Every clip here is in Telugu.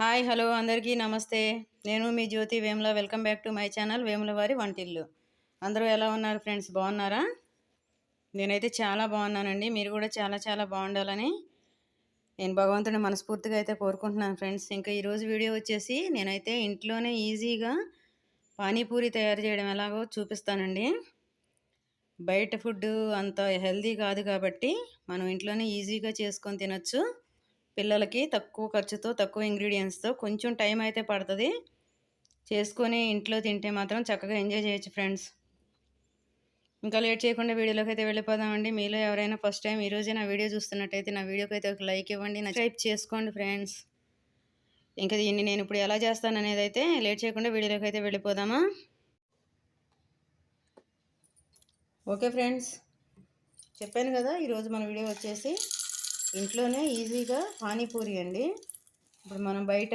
హాయ్ హలో అందరికీ నమస్తే. నేను మీ Jyothi Vemula. Welcome back to my channel Vemula వారి వంటిల్లు. అందరూ ఎలా ఉన్నారు ఫ్రెండ్స్? బాగున్నారా? నేనైతే చాలా బాగున్నానండి. మీరు కూడా చాలా చాలా బాగుండాలని నేను భగవంతుని మనస్ఫూర్తిగా అయితే కోరుకుంటున్నాను ఫ్రెండ్స్. ఇంకా ఈరోజు వీడియో వచ్చేసి నేనైతే ఇంట్లోనే ఈజీగా పానీపూరి తయారు చేయడం ఎలాగో చూపిస్తానండి. బయట ఫుడ్ అంత హెల్దీ కాదు కాబట్టి మనం ఇంట్లోనే ఈజీగా చేసుకొని తినొచ్చు. పిల్లలకి తక్కువ ఖర్చుతో తక్కువ ఇంగ్రీడియంట్స్తో కొంచెం టైం అయితే పడుతుంది. చేసుకొని ఇంట్లో తింటే మాత్రం చక్కగా ఎంజాయ్ చేయొచ్చు ఫ్రెండ్స్. ఇంకా లేట్ చేయకుండా వీడియోలోకి అయితే వెళ్ళిపోదామండి. మీలో ఎవరైనా ఫస్ట్ టైం ఈరోజే నా వీడియో చూస్తున్నట్టయితే నా వీడియోకి అయితే ఒక లైక్ ఇవ్వండి సబ్స్క్రైబ్ చేసుకోండి ఫ్రెండ్స్. ఇంకా దీన్ని నేను ఇప్పుడు ఎలా చేస్తాను అనేది అయితే లేట్ చేయకుండా వీడియోలోకి అయితే వెళ్ళిపోదామా? Okay friends. చెప్పాను కదా ఈరోజు మన వీడియో వచ్చేసి ఇంట్లోనే ఈజీగా పానీపూరి అండి. ఇప్పుడు మనం బయట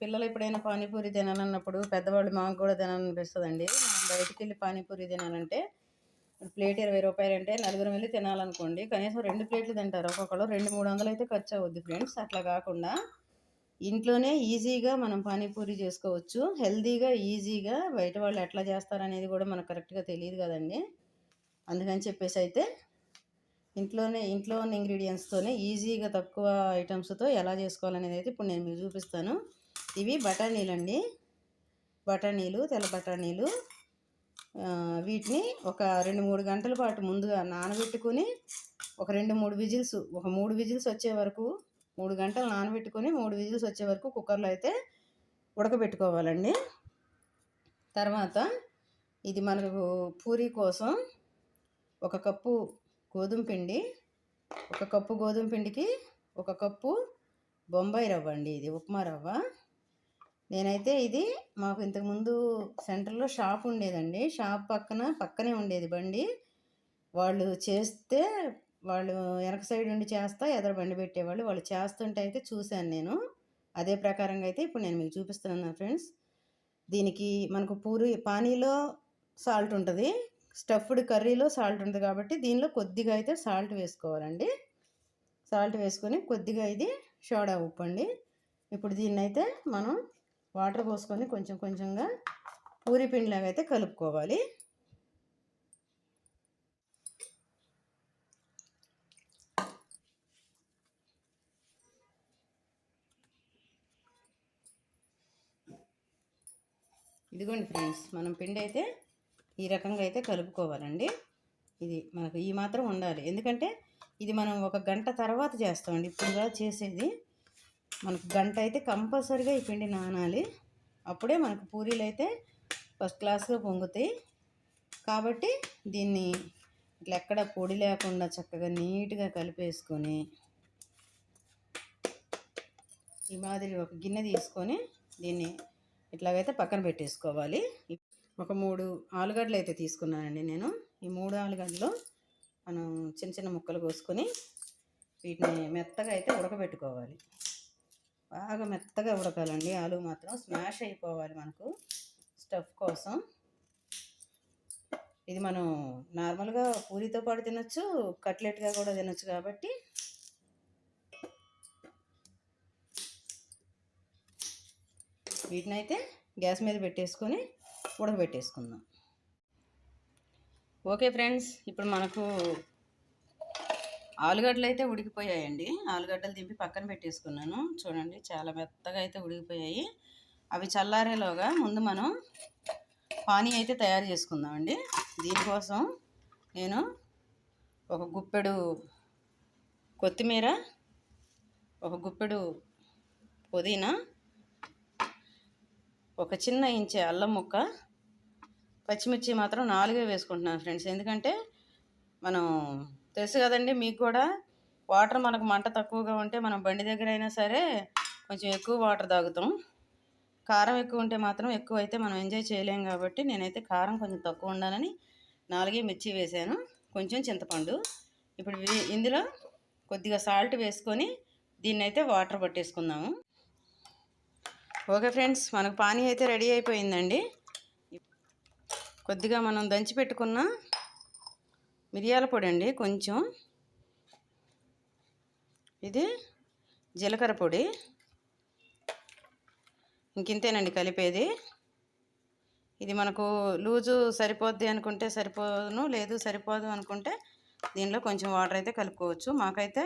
పిల్లలు ఎప్పుడైనా పానీపూరి తినాలన్నప్పుడు పెద్దవాళ్ళు మాకు కూడా తినాలనిపిస్తుందండి. మనం బయటికి వెళ్ళి పానీపూరి తినాలంటే ప్లేట్ ఇరవై రూపాయలు అంటే నలుగురు వెళ్ళి తినాలనుకోండి. కనీసం రెండు ప్లేట్లు తింటారు. ఒక్కొక్కరు రెండు మూడు వందలు అయితే ఖర్చు అవుద్ది ఫ్రెండ్స్. అట్లా కాకుండా ఇంట్లోనే ఈజీగా మనం పానీపూరి చేసుకోవచ్చు. హెల్తీగా ఈజీగా బయట వాళ్ళు ఎట్లా చేస్తారనేది కూడా మనకు కరెక్ట్గా తెలియదు కదండి. అందుకని చెప్పేసి అయితే ఇంట్లోనే ఇంట్లో ఉన్న ఇంగ్రీడియంట్స్తోనే ఈజీగా తక్కువ ఐటమ్స్తో ఎలా చేసుకోవాలనేది అయితే ఇప్పుడు నేను మీకు చూపిస్తాను. ఇవి బఠానీలు అండి బఠానీలు తెల్ల బఠానీలు వీటిని ఒక రెండు మూడు గంటల పాటు ముందుగా నానబెట్టుకొని ఒక రెండు మూడు విజిల్స్ ఒక మూడు విజిల్స్ వచ్చే వరకు మూడు గంటలు నానబెట్టుకొని మూడు విజిల్స్ వచ్చే వరకు కుక్కర్లో అయితే ఉడకబెట్టుకోవాలండి. తర్వాత ఇది మనకు పూరీ కోసం ఒక కప్పు గోధుమ పిండి ఒక కప్పు గోధుమ పిండికి ఒక కప్పు బొంబాయి రవ్వ అండి ఇది ఉప్మా రవ్వ. నేనైతే ఇది మాకు ఇంతకుముందు సెంటర్లో షాప్ ఉండేదండి. షాప్ పక్కన పక్కనే ఉండేది బండి. వాళ్ళు చేస్తే వాళ్ళు వెనక సైడ్ ఉండి చేస్తా ఎదర బండి పెట్టేవాళ్ళు. వాళ్ళు చేస్తుంటే అయితే చూశాను నేను. అదే ప్రకారంగా అయితే ఇప్పుడు నేను మీకు చూపిస్తున్నాను ఫ్రెండ్స్. దీనికి మనకు పూరి పానీలో సాల్ట్ ఉంటుంది. స్టఫ్డ్ కర్రీలో సాల్ట్ ఉంటుంది కాబట్టి దీనిలో కొద్దిగా అయితే సాల్ట్ వేసుకోవాలండి. సాల్ట్ వేసుకొని కొద్దిగా ఇది సోడా ఉప్పు అండి ఇప్పుడు దీన్ని అయితే మనం వాటర్ పోసుకొని కొంచెం కొంచెంగా పూరి పిండిలాగా అయితే కలుపుకోవాలి. ఇదిగోండి ఫ్రెండ్స్ మనం పిండి అయితే ఈ రకంగా అయితే కలుపుకోవాలండి. ఇది మనకు ఈ మాత్రం ఉండాలి. ఎందుకంటే ఇది మనం ఒక గంట తర్వాత చేస్తామండి. ఇప్పుడుగా చేసేది మనకు గంట అయితే కంపల్సరీగా ఈ పిండి నానాలి. అప్పుడే మనకు పూరీలు అయితే ఫస్ట్ క్లాస్గా పొంగుతాయి. కాబట్టి దీన్ని ఇట్లా ఎక్కడ పొడి లేకుండా చక్కగా నీట్గా కలిపేసుకొని ఈ మాదిరి ఒక గిన్నె తీసుకొని దీన్ని ఇట్లాగైతే పక్కన పెట్టేసుకోవాలి. ఒక మూడు ఆలుగడ్డలు అయితే తీసుకున్నానండి నేను. ఈ మూడు ఆలుగడ్డలు మనం చిన్న చిన్న ముక్కలు కోసుకొని వీటిని మెత్తగా అయితే ఉడకబెట్టుకోవాలి. బాగా మెత్తగా ఉడకాలండి. ఆలు మాత్రం స్మాష్ అయిపోవాలి మనకు స్టఫ్ కోసం. ఇది మనం నార్మల్గా పూరితో పాటు తినొచ్చు కట్లెట్గా కూడా తినొచ్చు కాబట్టి. వీటినైతే గ్యాస్ మీద పెట్టేసుకొని ఉడకబెట్టేసుకుందాం ఓకే ఫ్రెండ్స్ ఇప్పుడు మనకు ఆలుగడ్డలు అయితే ఉడికిపోయాయండి. ఆలుగడ్డలు దింపి పక్కన పెట్టేసుకున్నాను. చూడండి చాలా మెత్తగా అయితే ఉడికిపోయాయి. అవి చల్లారేలోగా ముందు మనం పానీ అయితే తయారు చేసుకుందామండి. దీనికోసం నేను ఒక గుప్పెడు కొత్తిమీర ఒక గుప్పెడు పుదీనా ఒక చిన్న ఇంచే అల్లం ముక్క పచ్చిమిర్చి మాత్రం నాలుగే వేసుకుంటున్నాను ఫ్రెండ్స్. ఎందుకంటే మనం తెలుసు కదండి మీకు కూడా వాటర్ మనకు మంట తక్కువగా ఉంటే మనం బండి దగ్గర అయినా సరే కొంచెం ఎక్కువ వాటర్ తాగుతాం. కారం ఎక్కువ ఉంటే మాత్రం ఎక్కువ అయితే మనం ఎంజాయ్ చేయలేం కాబట్టి నేనైతే కారం కొంచెం తక్కువ ఉండాలని నాలుగే మిర్చి వేసాను. కొంచెం చింతపండు. ఇప్పుడు ఇందులో కొద్దిగా సాల్ట్ వేసుకొని దీన్ని అయితే వాటర్ పట్టేసుకుందాము. ఓకే ఫ్రెండ్స్ మనకు పానీ అయితే రెడీ అయిపోయిందండి. కొద్దిగా మనం దంచి పెట్టుకున్న మిరియాల పొడి అండి కొంచెం. ఇది జీలకర్ర పొడి. ఇంకింతేనండి కలిపేది. ఇది మనకు లూజు సరిపోద్ది అనుకుంటే సరిపోను లేదు సరిపోదు అనుకుంటే దీనిలో కొంచెం వాటర్ అయితే కలుపుకోవచ్చు. మాకైతే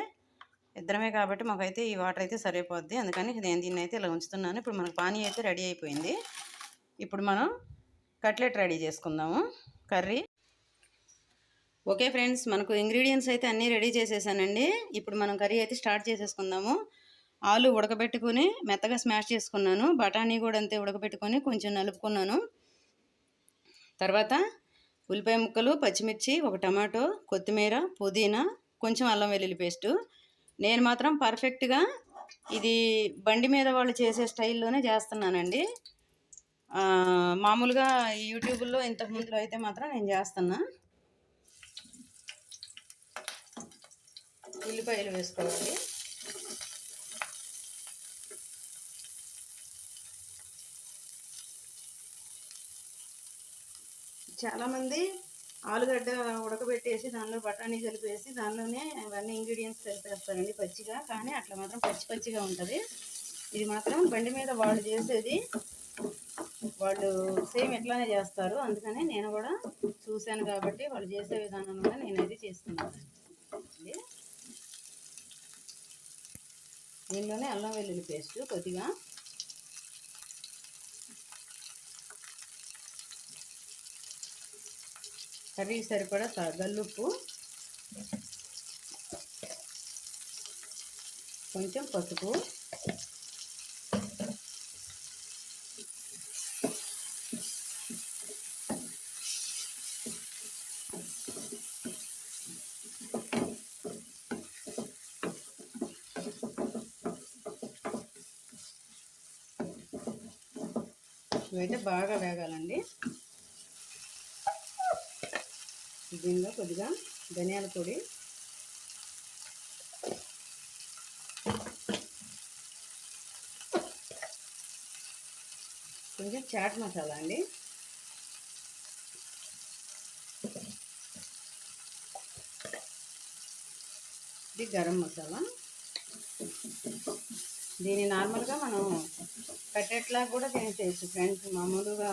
ఇద్దరమే కాబట్టి మాకైతే ఈ వాటర్ అయితే సరిపోద్ది. అందుకని నేను దీన్ని అయితే ఇలా ఉంచుతున్నాను. ఇప్పుడు మనకు పానీ అయితే రెడీ అయిపోయింది. ఇప్పుడు మనం కట్లెట్ రెడీ చేసుకుందాము. కర్రీ. ఓకే ఫ్రెండ్స్ మనకు ఇంగ్రీడియంట్స్ అయితే అన్నీ రెడీ చేసేసానండి. ఇప్పుడు మనం కర్రీ అయితే స్టార్ట్ చేసేసుకుందాము. ఆలు ఉడకబెట్టుకుని మెత్తగా స్మాష్ చేసుకున్నాను. బఠానీ కూడా అంతే ఉడకబెట్టుకొని కొంచెం నలుపుకున్నాను. తర్వాత ఉల్లిపాయ ముక్కలు పచ్చిమిర్చి ఒక టమాటో కొత్తిమీర పుదీనా కొంచెం అల్లం వెల్లుల్లి పేస్టు. నేను మాత్రం పర్ఫెక్ట్గా ఇది బండి మీద వాళ్ళు చేసే స్టైల్లోనే చేస్తున్నానండి. మామూలుగా యూట్యూబ్లో ఇంతకు ముందులో అయితే మాత్రం నేను చేస్తున్నా. ఉల్లిపాయలు వేసుకోవాలి. చాలామంది ఆలుగడ్డ ఉడకబెట్టేసి దానిలో బఠానీ కలిపేసి దానిలోనే అవన్నీ ఇంగ్రీడియంట్స్ కలిపేస్తారండి పచ్చిగా. కానీ అట్లా మాత్రం పచ్చి పచ్చిగా ఉంటుంది. ఇది మాత్రం బండి మీద వాళ్ళు చేసేది వాళ్ళు సేమ్ ఎట్లానే చేస్తారు. అందుకని నేను కూడా చూశాను కాబట్టి వాళ్ళు చేసే విధానంలో నేనైతే చేస్తున్నాను. దీనిలోనే అల్లం వెల్లుల్లి పేస్ట్ కొద్దిగా. కర్రీ సరిపడా గల్లుప్పు. కొంచెం పసుపు. ఇవైతే బాగా వేగాలండి. దీనిలో కొద్దిగా ధనియాల పొడి. కొంచెం చాట్ మసాలా అండి. ఇది గరం మసాలా. దీన్ని నార్మల్గా మనం కట్టెట్లా కూడా తినేసేయచ్చు ఫ్రెండ్స్. మామూలుగా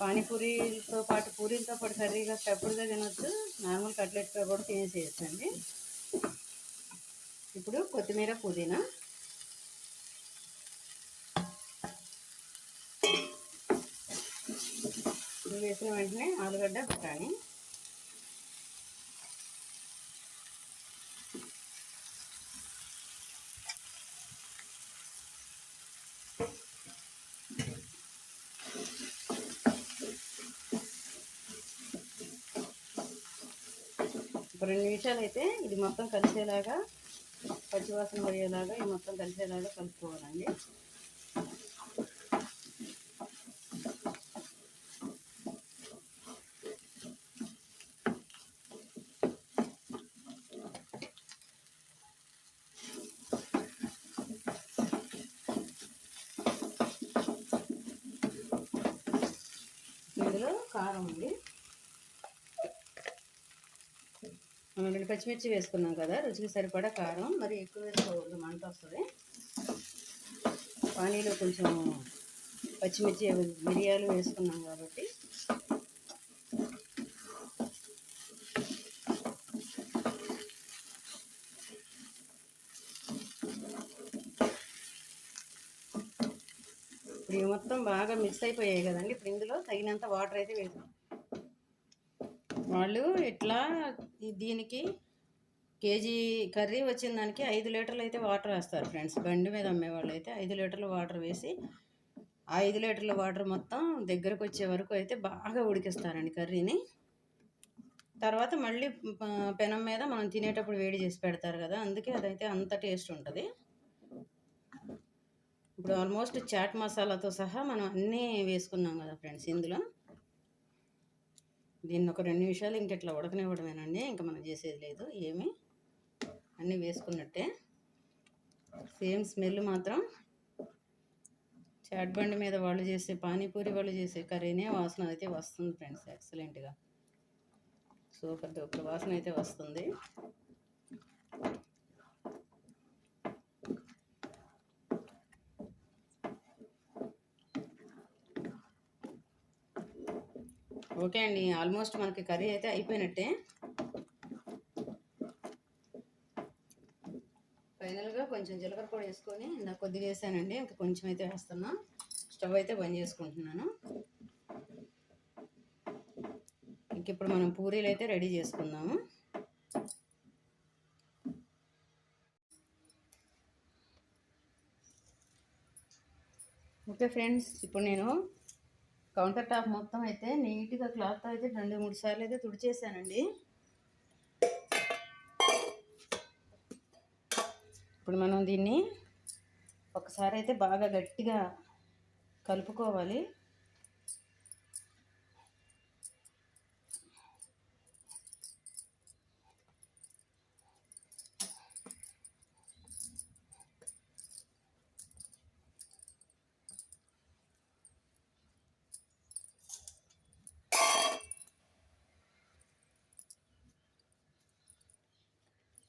పానీపూరితో పాటు పూరీలతో పాటు కర్రీగా స్టప్పుడుగా తినొచ్చు. నార్మల్ కట్లెట్గా కూడా తినేసేయచ్చు అండి. ఇప్పుడు కొత్తిమీర పుదీనా. వేసిన వెంటనే ఆలుగడ్డ బఠానీ రెండు నిమిషాలు అయితే ఇది మొత్తం కలిసేలాగా పచ్చివాసన పోయేలాగా ఇది మొత్తం కలిసేలాగా కలుపుకోవాలండి ఇందులో కారం ఉంది మనం రెండు పచ్చిమిర్చి వేసుకున్నాం కదా రుచికి సరిపడా కారం మరి ఎక్కువ వేసుకోవద్దు మంట వస్తుంది. పానీలో కొంచెం పచ్చిమిర్చి మిరియాలు వేసుకున్నాం కాబట్టి. ఇప్పుడు ఇవి మొత్తం బాగా మిక్స్ అయిపోయాయి కదండి. ఇప్పుడు ఇందులో తగినంత వాటర్ అయితే వేసాం వాళ్ళు ఇట్లా దీనికి కేజీ కర్రీ వచ్చిన దానికి ఐదు లీటర్లు అయితే వాటర్ వేస్తారు ఫ్రెండ్స్. బండి మీద అమ్మేవాళ్ళు అయితే ఐదు లీటర్లు వాటర్ వేసి ఐదు లీటర్ల వాటర్ మొత్తం దగ్గరకు వచ్చే వరకు అయితే బాగా ఉడికిస్తారండి కర్రీని. తర్వాత మళ్ళీ పెనం మీద మనం తినేటప్పుడు వేడి చేసి పెడతారు కదా అందుకే అదైతే అంత టేస్ట్ ఉంటుంది. ఇప్పుడు ఆల్మోస్ట్ చాట్ మసాలాతో సహా మనం అన్నీ వేసుకున్నాం కదా ఫ్రెండ్స్ ఇందులో. దీన్ని ఒక రెండు నిమిషాలు ఇంక ఇట్లా ఉడకనివ్వడమేనండి ఇంకా మనం చేసేది లేదు ఏమి. అన్నీ వేసుకున్నట్టే. సేమ్ స్మెల్ మాత్రం. చాట్ బండి మీద వాళ్ళు చేసే పానీపూరి వాళ్ళు చేసే కర్రీనే వాసన అయితే వస్తుంది ఫ్రెండ్స్ ఎక్సలెంట్గా. సూపర్ డూపర్ వాసన అయితే వస్తుంది. ఓకే అండి ఆల్మోస్ట్ మనకి కర్రీ అయితే అయిపోయినట్టే. ఫైనల్గా కొంచెం జీలకర్ర పొడి వేసుకొని ఇందాక కొద్దిగా వేసానండి ఇంకా కొంచెం అయితే వేస్తున్నా. స్టవ్ అయితే బంద్ చేసుకుంటున్నాను. ఇంక ఇప్పుడు మనం పూరీలు అయితే రెడీ చేసుకుందాము. ఓకే ఫ్రెండ్స్ ఇప్పుడు నేను కౌంటర్ టాప్ మొత్తం అయితే నీట్గా క్లాత్ అయితే రెండు మూడు సార్లు అయితే తుడిచేసానండి. ఇప్పుడు మనం దీన్ని ఒకసారి అయితే బాగా గట్టిగా కలుపుకోవాలి.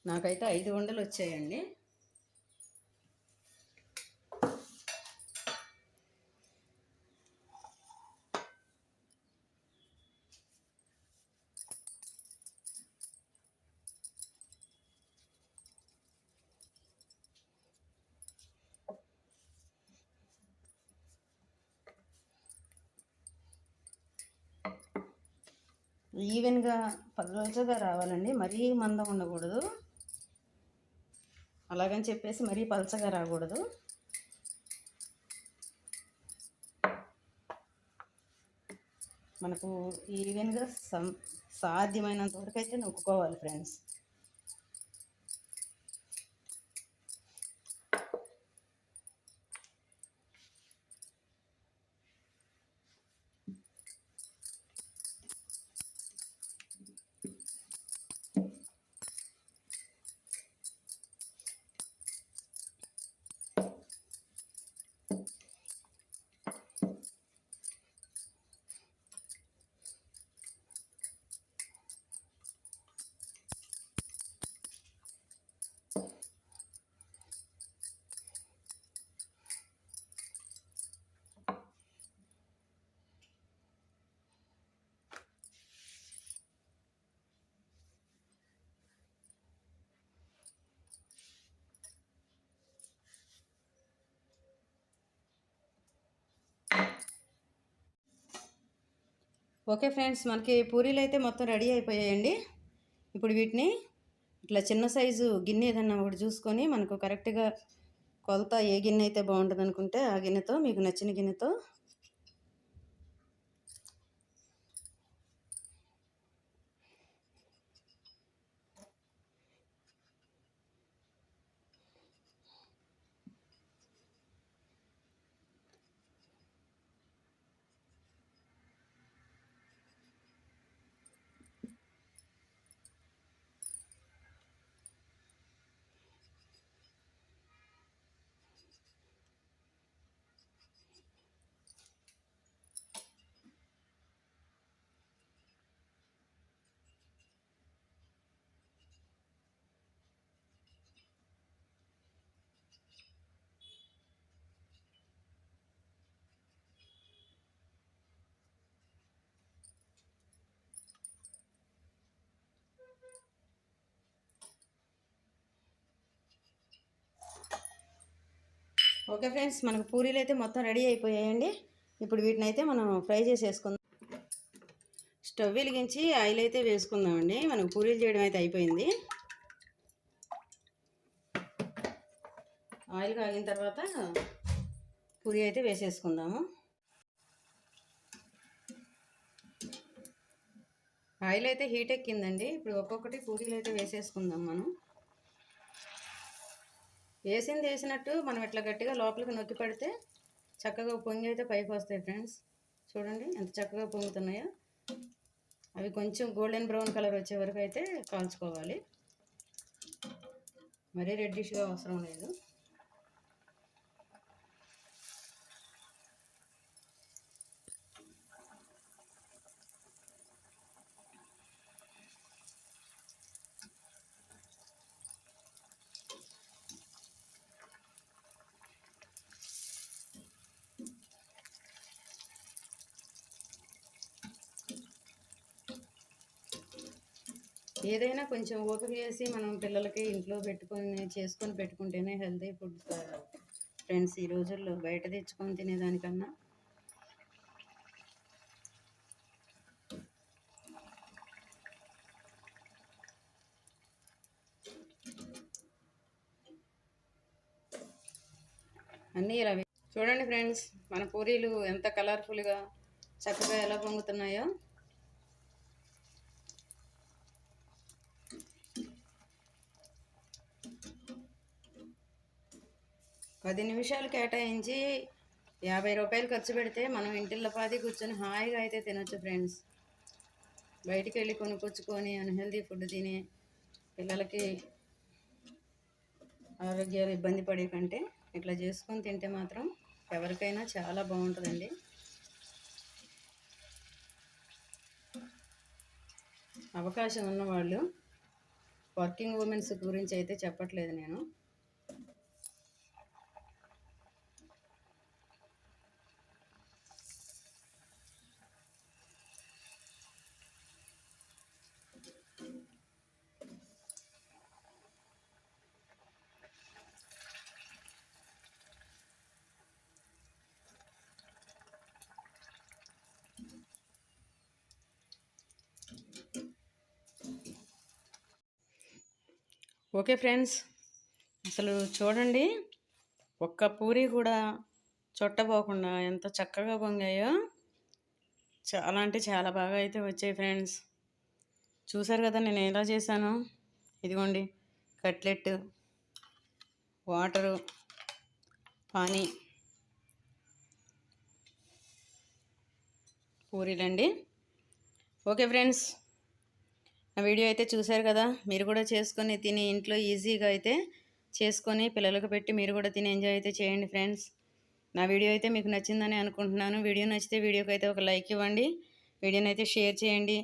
నాకైతే ఐదు వండలు వచ్చాయండి. ఈవెన్గా పలుచగా రావాలండి. మరీ మందం ఉండకూడదు. అలాగని చెప్పేసి మరీ పలచగా రాకూడదు. మనకు ఈవెన్గా సం సాధ్యమైనంత వరకు అయితే నొక్కుకోవాలి ఫ్రెండ్స్. ఓకే ఫ్రెండ్స్ మనకి పూరీలు అయితే మొత్తం రెడీ అయిపోయాయండి. ఇప్పుడు వీటిని ఇట్లా చిన్న సైజు గిన్నె ఏదన్నా ఒకటి చూసుకొని మనకు కరెక్ట్గా కొలత ఏ గిన్నె అయితే బాగుంటుంది అనుకుంటే ఆ గిన్నెతో మీకు నచ్చిన గిన్నెతో ఓకే ఫ్రెండ్స్ మనకు పూరీలు అయితే మొత్తం రెడీ అయిపోయాయండి. ఇప్పుడు వీటిని అయితే మనం ఫ్రై చేసేసుకుందాం. స్టవ్ వెలిగించి ఆయిల్ అయితే వేసుకుందామండి. మనకు పూరీలు చేయడం అయితే అయిపోయింది. ఆయిల్ కాగిన తర్వాత పూరి అయితే వేసేసుకుందాము. ఆయిల్ అయితే హీట్ ఎక్కిందండి. ఇప్పుడు ఒక్కొక్కటి పూరీలు అయితే వేసేసుకుందాం మనం. వేసింది వేసినట్టు మనం ఇట్లా గట్టిగా లోపలికి నొక్కి పెడితే చక్కగా పొంగి అయితే పైకి వస్తాయి ఫ్రెండ్స్. చూడండి ఎంత చక్కగా పొంగుతున్నాయో. అవి కొంచెం గోల్డెన్ బ్రౌన్ కలర్ వచ్చే వరకు అయితే కాల్చుకోవాలి. మరీ రెడ్డిష్గా అవసరం లేదు. ఏదైనా కొంచెం ఓపిక చేసి మనం పిల్లలకి ఇంట్లో పెట్టుకొని చేసుకొని పెట్టుకుంటేనే హెల్తీ ఫుడ్ ఫ్రెండ్స్ ఈ రోజుల్లో బయట తెచ్చుకొని తినేదానికన్నా. అన్నీ ఇలా చూడండి ఫ్రెండ్స్ మన పూరీలు ఎంత కలర్ఫుల్గా చక్కగా ఎలా పొంగుతున్నాయో. పది నిమిషాలు కేటాయించి యాభై రూపాయలు ఖర్చు పెడితే మనం ఇంటిల్లపాది కూర్చొని హాయిగా అయితే తినొచ్చు ఫ్రెండ్స్. బయటికి వెళ్ళి కొనుక్కొచ్చుకొని అన్హెల్దీ ఫుడ్ తిని పిల్లలకి ఆరోగ్యాలు ఇబ్బంది పడే కంటే ఇట్లా చేసుకొని తింటే మాత్రం ఎవరికైనా చాలా బాగుంటుందండి. అవకాశం ఉన్నవాళ్ళు వర్కింగ్ ఉమెన్స్ గురించి అయితే చెప్పట్లేదు నేను. ఓకే ఫ్రెండ్స్ అసలు చూడండి ఒక్క పూరి కూడా చుట్టపోకుండా ఎంత చక్కగా పొంగాయో చాలా అంటే చాలా బాగా అయితే వచ్చాయి ఫ్రెండ్స్. చూసారు కదా నేను ఎలా చేశాను? ఇదిగోండి కట్లెట్ వాటరు పానీ పూరీలండి. ఓకే ఫ్రెండ్స్ నా వీడియో అయితే చూశారు కదా మీరు కూడా చేసుకొని తిని ఇంట్లో ఈజీగా అయితే చేసుకొని పిల్లలకు పెట్టి మీరు కూడా తిని ఎంజాయ్ అయితే చేయండి ఫ్రెండ్స్. నా వీడియో అయితే మీకు నచ్చిందని అనుకుంటున్నాను. వీడియో నచ్చితే వీడియోకి అయితే ఒక లైక్ ఇవ్వండి. వీడియోని అయితే షేర్ చేయండి.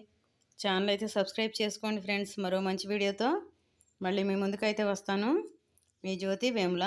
ఛానల్ అయితే సబ్స్క్రైబ్ చేసుకోండి ఫ్రెండ్స్. మరో మంచి వీడియోతో మళ్ళీ మీ ముందుకైతే వస్తాను. మీ జ్యోతి వేముల